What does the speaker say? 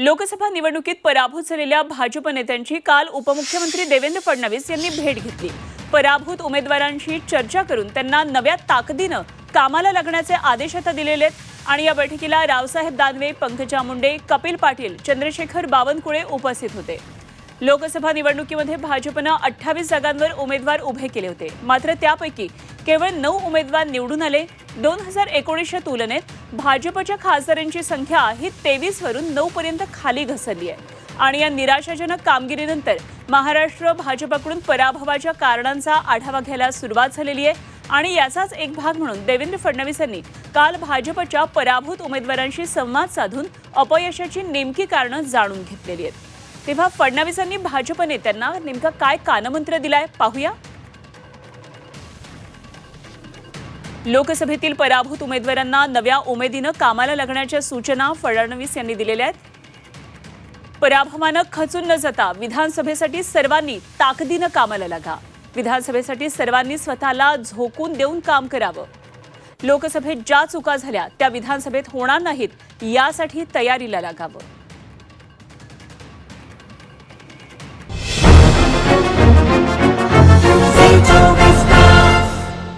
लोकसभा निवडणुकीत पराभूत झालेल्या भाजप नेत्यांची काल उपमुख्यमंत्री देवेंद्र फडणवीस यांनी भेट घेतली. पराभूत उमेदवारांशी चर्चा करून त्यांना नव्या ताकदीनं कामाला लागण्याचे आदेश आता दिलेले आहेत. आणि या बैठकीला रावसाहेब दानवे पंकजा मुंडे कपिल पाटील चंद्रशेखर बावनकुळे उपस्थित होते. लोकसभा निवडणुकीमध्ये भाजपनं अठ्ठावीस जागांवर उमेदवार उभे केले होते. मात्र त्यापैकी केवळ नऊ उमेदवार निवडून आले. दोन हजार एकोणीसच्या तुलनेत भाजपच्या खासदारांची संख्या ही तेवीस वरून नऊ पर्यंत खाली घसरली आहे. आणि या निराशाजनक कामगिरीनंतर महाराष्ट्र भाजपकडून पराभवाच्या कारणांचा आढावा घ्यायला सुरुवात झालेली आहे. आणि याचाच एक भाग म्हणून देवेंद्र फडणवीस यांनी काल भाजपच्या पराभूत उमेदवारांशी संवाद साधून अपयशाची नेमकी कारणं जाणून घेतलेली आहेत. तेव्हा फडणवीसांनी भाजप नेत्यांना नेमका काय कानमंत्र दिलाय पाहूया. लोकसभेतील पराभूत उमेदवारांना नव्या उमेदीनं कामाला लागण्याच्या सूचना फडणवीस यांनी दिलेल्या आहेत. पराभवानं खचून न जाता विधानसभेसाठी सर्वांनी ताकदीनं कामाला लागा. विधानसभेसाठी सर्वांनी स्वतःला झोकून देऊन काम करावं. लोकसभेत ज्या चुका झाल्या त्या विधानसभेत होणार नाहीत यासाठी तयारीला लागावं.